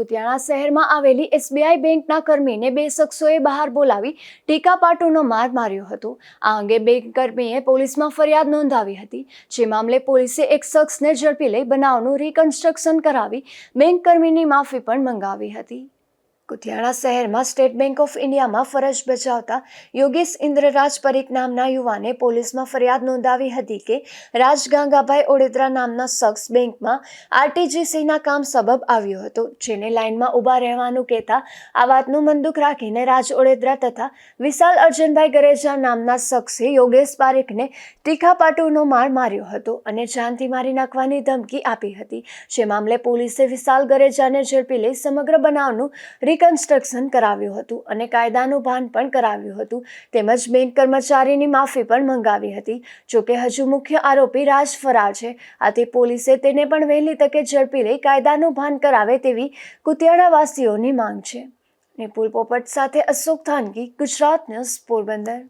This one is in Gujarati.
કુતિયાણા શહેરમાં આવેલી એસબીઆઈ બેંકના કર્મીને બે શખ્સોએ બહાર બોલાવી ટીકાપાટુનો માર માર્યો હતો. આ અંગે બેંક કર્મીએ પોલીસમાં ફરિયાદ નોંધાવી હતી. જે મામલે પોલીસે એક શખ્સને ઝડપી લઈ બનાવનું રિકન્સ્ટ્રક્શન કરાવી બેંક કર્મીની માફી પણ મંગાવી હતી. કુતિયાણા શહેરમાં સ્ટેટ બેંક ઓફ ઇન્ડિયામાં ફરજ બજાવતા યોગેશ ઇન્દ્રરાજ પરીખ નામના યુવાને પોલીસમાં ફરિયાદ નોંધાવી હતી કે રાજ ગાંગાભાઈ ઓડેદરા નામના શખ્સ બેંકમાં આરટીજીસીના કામ સબબ આવ્યો હતો, જેને લાઇનમાં ઊભા રહેવાનું કહેતા આ વાતનું મંદુક રાખીને રાજ ઓડેદરા તથા વિશાલ અર્જનભાઈ ગરેજા નામના શખ્સે યોગેશ પારેખને તીખાપાટુનો માર માર્યો હતો અને જાનથી મારી નાખવાની ધમકી આપી હતી. જે મામલે પોલીસે વિશાલ ગરેજાને ઝડપી લઈ સમગ્ર બનાવનું રિકન્સ્ટ્રક્શન કરાવ્યું હતું અને કાયદાનું ભાન પણ કરાવ્યું હતું. તેમજ બેંક કર્મચારીની માફી પણ મંગાવી હતી. જોકે હજુ મુખ્ય આરોપી રાજ ફરાર છે. આથી પોલીસે તેને પણ વહેલી તકે ઝડપી લઈ કાયદાનું ભાન કરાવે તેવી કુતિયાણાવાસીઓની માંગ છે. નિપુલ પોપટ સાથે અશોક થાનકી ગુજરાત ન્યૂઝ પોરબંદર.